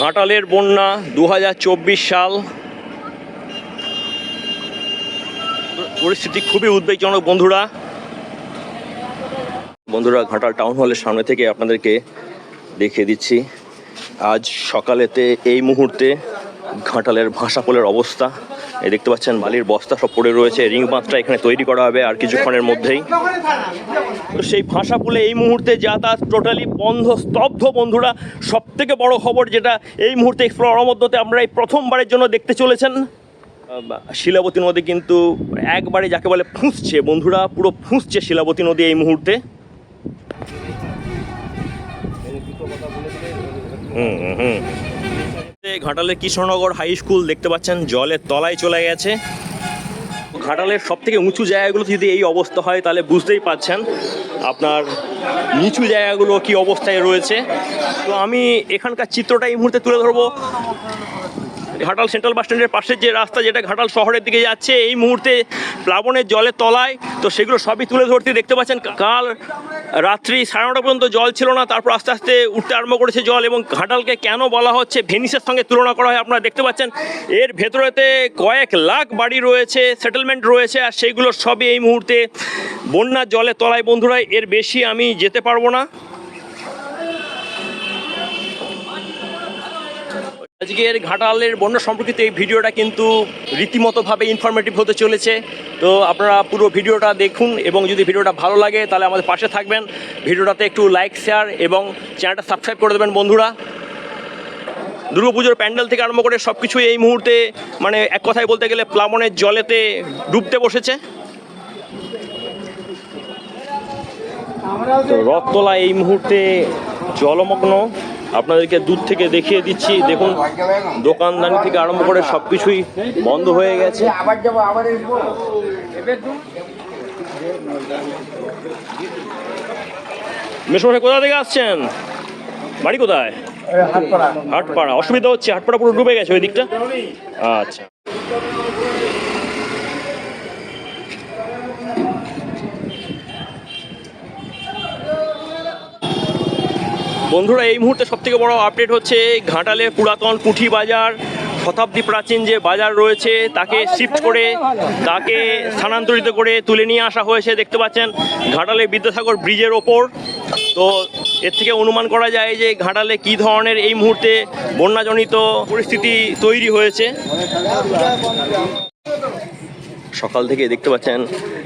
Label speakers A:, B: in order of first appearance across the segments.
A: ঘাটালের বন্যা দু হাজার চব্বিশ সাল। পরিস্থিতি খুবই উদ্বেগজনক বন্ধুরা। বন্ধুরা, ঘাটাল টাউন হলের সামনে থেকে আপনাদেরকে দেখিয়ে দিচ্ছি, আজ সকালেতে এই মুহূর্তে ঘাটালের ভাষাপোলের অবস্থা। এই দেখতে পাচ্ছেন, বালির বস্তা সব পড়ে রয়েছে, রিং বাঁধটা এখানে তৈরি করা হবে আর কিছুক্ষণের মধ্যেই। তো সেই ভাষাপুলে এই মুহূর্তে যাতায়াত টোটালি বন্ধ, স্তব্ধ বন্ধুরা। সব থেকে বড় খবর যেটা এই মুহূর্তে এক্সপ্লোর মধ্যে আমরা এই প্রথমবারের জন্য দেখতে চলেছেন শিলাবতী নদী কিন্তু একবারে যাকে বলে ফুঁসছে। বন্ধুরা, পুরো ফুঁসছে শিলাবতী নদী এই মুহূর্তে। হুম হুম। ঘাটালের কৃষ্ণনগর হাই স্কুল দেখতে পাচ্ছেন, জলের তলায় চলে গেছে। ঘাটালের সব থেকে উঁচু জায়গাগুলো যদি এই অবস্থা হয়, তাহলে বুঝতেই পাচ্ছেন আপনার নিচু জায়গাগুলো কি অবস্থায় রয়েছে। তো আমি এখানকার চিত্রটা এই মুহূর্তে তুলে ধরবো। ঘাটাল সেন্ট্রাল বাস স্ট্যান্ডের পাশের যে রাস্তা যেটা ঘাটাল শহরের দিকে যাচ্ছে, এই মুহূর্তে প্লাবনের জলের তলায়, তো সেগুলো সবই তুলে ধরতে দেখতে পাচ্ছেন কাল রাত্রি সাড়ে নটা পর্যন্ত জল ছিল না, তারপর আস্তে আস্তে উঠতে আরম্ভ করেছে জল এবং ঘাটালকে কেন বলা হচ্ছে ভেনিসের সঙ্গে তুলনা করা হয় আপনারা দেখতে পাচ্ছেন, এর ভেতরেতে কয়েক লাখ বাড়ি রয়েছে সেটেলমেন্ট রয়েছে, আর সেইগুলো সবই এই মুহূর্তে বন্যার জলের তলায়। বন্ধুরা, এর বেশি আমি যেতে পারব না। আজকের ঘাটালের বন্যা সম্পর্কিত এই ভিডিওটা কিন্তু রীতিমতোভাবে ইনফরমেটিভ হতে চলেছে। তো আপনারা পুরো ভিডিওটা দেখুন এবং যদি ভিডিওটা ভালো লাগে তাহলে আমাদের পাশে থাকবেন। ভিডিওটাতে একটু লাইক শেয়ার এবং চ্যানেলটা সাবস্ক্রাইব করে দেবেন বন্ধুরা। দুর্গাপুজোর প্যান্ডেল থেকে আরম্ভ করে সব কিছুই এই মুহূর্তে মানে এক কথায় বলতে গেলে প্লাবনের জলেতে ডুবতে বসেছে। রথতলা এই মুহূর্তে জলমগ্ন। আপনাদেরকে দূর থেকে দেখিয়ে দিচ্ছি। দেখুন দোকানদানি থেকে আরম্ভ করে সব কিছুই বন্ধ হয়ে গেছে।
B: আবার যাব আবার
A: মেসমশাই কোথা থেকে আসছেন? বাড়ি কোথায়?
B: হাটপাড়া।
A: হাটপাড়া। অসুবিধা হচ্ছে হাটপাড়া পুরো ডুবে গেছে ওই দিকটা? আচ্ছা। বন্ধুরা, এই মুহূর্তে সব থেকে বড় আপডেট হচ্ছে ঘাটালে পুরাতন পুঁঠি বাজার, শতাব্দী প্রাচীন যে বাজার রয়েছে, তাকে শিফট করে, তাকে স্থানান্তরিত করে তুলে নিয়ে আসা হয়েছে। দেখতে পাচ্ছেন, ঘাটালে বিদ্যাসাগর ব্রিজের ওপর। তো এর থেকে অনুমান করা যায় যে ঘাটালে কী ধরনের এই মুহূর্তে বন্যাজনিত পরিস্থিতি তৈরি হয়েছে। সকাল থেকে দেখতে পাচ্ছেন,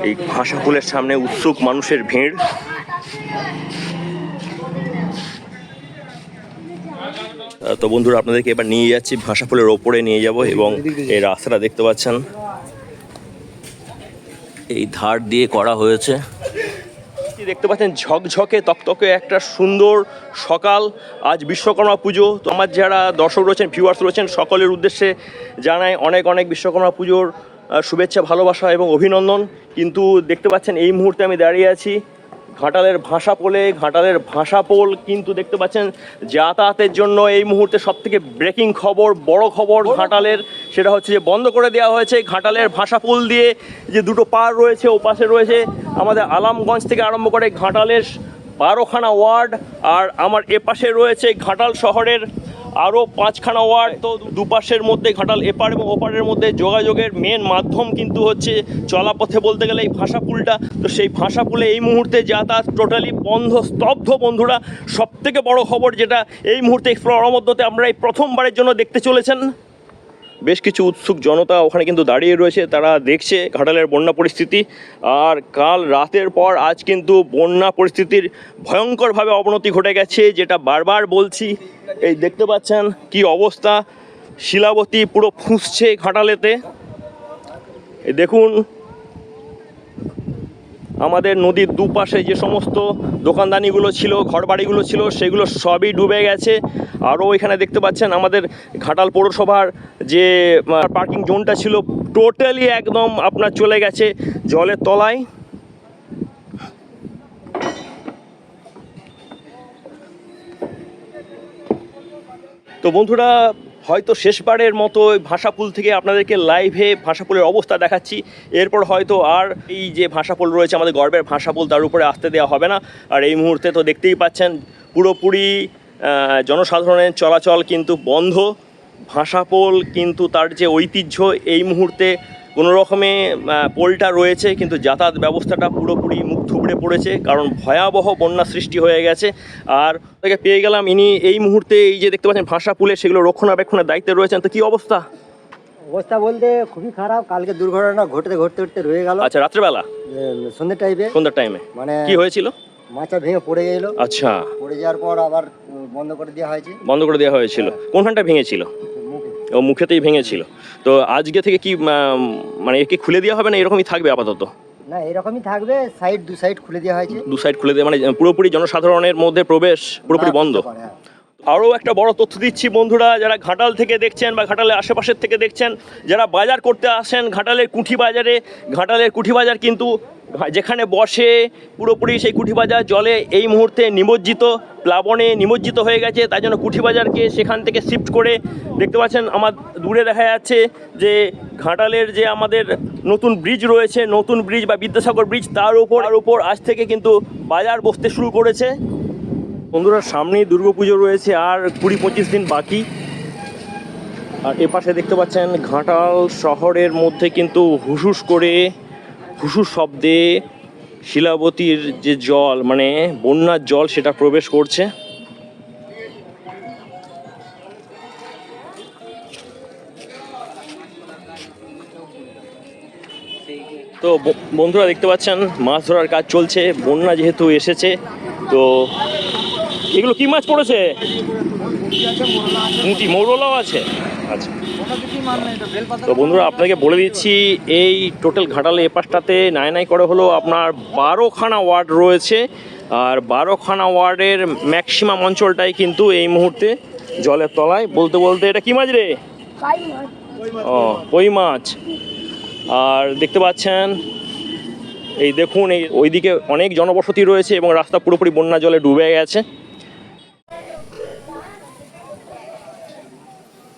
A: এই ভাষাপুলের সামনে উৎসুক মানুষের ভিড়। তো বন্ধুরা, আপনাদেরকে এবার নিয়ে যাচ্ছি ভাষাফুলের ওপরে নিয়ে যাব এবং এই রাস্তাটা দেখতে পাচ্ছেন। এই ধার দিয়ে করা হয়েছে। দেখতে পাচ্ছেন, ঝকঝকে, তকতকে একটা সুন্দর সকাল। আজ বিশ্বকর্মা পুজো। তো আমার যারা দর্শক রয়েছেন ভিউয়ার্স রয়েছেন, সকলের উদ্দেশ্যে জানাই অনেক অনেক বিশ্বকর্মা পুজোর শুভেচ্ছা, ভালোবাসা এবং অভিনন্দন। কিন্তু দেখতে পাচ্ছেন, এই মুহূর্তে আমি দাঁড়িয়ে আছি ঘাটালের ভাষা পোলে, ঘাটালের ভাষা পোল কিন্তু দেখতে পাচ্ছেন যাতায়াতের জন্য এই মুহূর্তে সব থেকে ব্রেকিং খবর, বড় খবর ঘাটালের, সেটা হচ্ছে যে বন্ধ করে দেওয়া হয়েছে ঘাটালের ভাষা পোল দিয়ে যে দুটো পার রয়েছে, ওপাশে পাশে রয়েছে আমাদের আলামগঞ্জ থেকে আরম্ভ করে ঘাটালের বারোখানা ওয়ার্ড, আর আমার এপাশে পাশে রয়েছে ঘাটাল শহরের আরও পাঁচখানা ওয়ার্ড তো দুপাশের মধ্যে ঘাটাল এপার এবং ওপারের মধ্যে যোগাযোগের মেন মাধ্যম কিন্তু হচ্ছে চলাপথে বলতে গেলে এই ভাষাপুলটা তো সেই ভাষাপুলে এই মুহূর্তে যাতায়াত টোটালি বন্ধ, স্তব্ধ বন্ধুরা সব থেকে বড় খবর যেটা এই মুহূর্তে এক্সপ্লোর মধ্যতে আমরা এই প্রথমবারের জন্য দেখতে চলেছেন। বেশ কিছু উৎসুক জনতা ওখানে কিন্তু দাঁড়িয়ে রয়েছে। তারা দেখছে ঘাটালের বন্যা পরিস্থিতি। আর কাল রাতের পর আজ কিন্তু বন্যা পরিস্থিতির ভয়ঙ্করভাবে অবনতি ঘটে গেছে, যেটা বারবার বলছি। এই দেখতে পাচ্ছেন কি অবস্থা। শিলাবতী পুরো ফুঁসছে ঘাটালেতে। দেখুন আমাদের নদীর দুপাশে যে সমস্ত দোকানদানিগুলো ছিল, ঘরবাড়িগুলো ছিল, সেগুলো সবই ডুবে গেছে। আরও এখানে দেখতে পাচ্ছেন আমাদের ঘাটাল পৌরসভার যে পার্কিং জোনটা ছিল টোটালি একদম আপনার চলে গেছে জলের তলায়। তো বন্ধুরা হয়তো শেষবারের মতো ভাষাপুল থেকে আপনাদেরকে লাইভে ভাষাপুলের অবস্থা দেখাচ্ছি। এরপর হয়তো আর এই যে ভাষাপুল রয়েছে, আমাদের গর্বের ভাষাপুল, তার উপরে আসতে দেওয়া হবে না। আর এই মুহূর্তে তো দেখতেই পাচ্ছেন, পুরোপুরি জনসাধারণের চলাচল কিন্তু বন্ধ। ভাষাপোল কিন্তু তার যে ঐতিহ্য এই মুহূর্তে কোনো রকমে পোলটা রয়েছে কিন্তু যাতায়াত ব্যবস্থাটা পুরোপুরি মুখ থুবড়ে পড়েছে কারণ ভয়াবহ বন্যা সৃষ্টি হয়ে গেছে। আর তাকে পেয়ে গেলাম ইনি এই মুহূর্তে এই যে দেখতে পাচ্ছেন ভাষা পুলে সেগুলো রক্ষণাবেক্ষণের দায়িত্বে রয়েছেন তো কি অবস্থা?
C: অবস্থা বলতে খুবই খারাপ কালকে দুর্ঘটনা ঘটতে ঘটতে ঘটতে রয়ে গেল।
A: আচ্ছা রাত্রেবেলা?
C: সন্ধ্যে টাইমে
A: সন্ধ্যার টাইমে
C: মানে
A: কি হয়েছিল?
C: মাচা ভেঙে পড়ে গেল।
A: আচ্ছা।
C: পড়ে যাওয়ার পর আবার বন্ধ করে দেওয়া হয়েছে।
A: বন্ধ করে দেওয়া হয়েছিল। কোনখানটা ভেঙেছিল? ও মুখেতেই ভেঙেছিল। তো আজকে থেকে কি মানে একে খুলে দেওয়া হবে না এরকমই থাকবে আপাতত?
C: না এরকমই থাকবে সাইড দু সাইড খুলে দেওয়া হয়েছে।
A: দু সাইড খুলে দেওয়া মানে পুরোপুরি জনসাধারণের মধ্যে প্রবেশ পুরোপুরি বন্ধ।
C: করতে পারে, হ্যাঁ।
A: আরও একটা বড় তথ্য দিচ্ছি বন্ধুরা যারা ঘাটাল থেকে দেখছেন বা ঘাটালের আশেপাশের থেকে দেখছেন যারা বাজার করতে আসেন ঘাটালের কুঠি বাজারে ঘাটালের কুঠি বাজার কিন্তু যেখানে বসে পুরোপুরি সেই কুঠি বাজার জলে এই মুহূর্তে নিমজ্জিত, প্লাবনে নিমজ্জিত হয়ে গেছে। তাই জন্য কুঠি বাজারকে সেখান থেকে শিফট করে দেখতে পাচ্ছেন, আমার দূরে দেখা যাচ্ছে যে ঘাটালের যে আমাদের নতুন ব্রিজ রয়েছে, নতুন ব্রিজ বা বিদ্যাসাগর ব্রিজ, তার উপর আর উপর আজ থেকে কিন্তু বাজার বসতে শুরু করেছে। বন্ধুরা, সামনেই দুর্গাপুজো রয়েছে আর কুড়ি পঁচিশ দিন বাকি। আর এপাশে দেখতে পাচ্ছেন, ঘাটাল শহরের মধ্যে কিন্তু হুসুস করে হুসুস শব্দে শিলাবতীর যে জল মানে বন্যার জল সেটা প্রবেশ করছে। তো বন্ধুরা দেখতে পাচ্ছেন, মাছ ধরার কাজ চলছে, বন্যা যেহেতু এসেছে, তো এগুলো কি মাছ পড়েছে? মুটি মৌরলাও আছে। আচ্ছা। তো বন্ধুরা, আপনাকে বলে দিচ্ছি, এই টোটাল ঘাটালে এপাশটাতে নাই নাই করে হলো আপনার বারোখানা ওয়ার্ড রয়েছে। আর বারোখানা ওয়ার্ডের ম্যাক্সিমাম অঞ্চলটাই কিন্তু এই মুহূর্তে জলের তলায়। বলতে বলতে এটা কি মাছ রে? ও, কই মাছ? আর দেখতে পাচ্ছেন, এই দেখুন, এই ওইদিকে অনেক জনবসতি রয়েছে এবং রাস্তা পুরোপুরি বন্যা জলে ডুবে গেছে।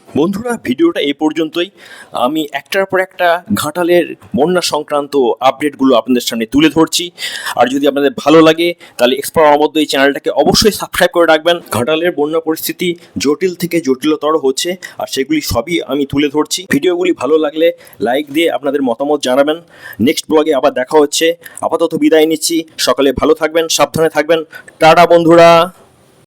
A: বন্ধুরা, ভিডিওটা এই পর্যন্তই। আমি একটার পর একটা ঘাটালের বন্যা সংক্রান্ত আপডেটগুলো আপনাদের সামনে তুলে ধরছি। আর যদি আপনাদের ভালো লাগে, তাহলে এক্সপার মধ্যে এই চ্যানেলটাকে অবশ্যই সাবস্ক্রাইব করে রাখবেন। ঘাটালের বন্যা পরিস্থিতি জটিল থেকে জটিলতর হচ্ছে, আর সেগুলি সবই আমি তুলে ধরছি। ভিডিওগুলি ভালো লাগলে লাইক দিয়ে আপনাদের মতামত জানাবেন। নেক্সট ব্লগে আবার দেখা হচ্ছে। আপাতত বিদায় নিচ্ছি। সকালে ভালো থাকবেন, সাবধানে থাকবেন। টাটা বন্ধুরা!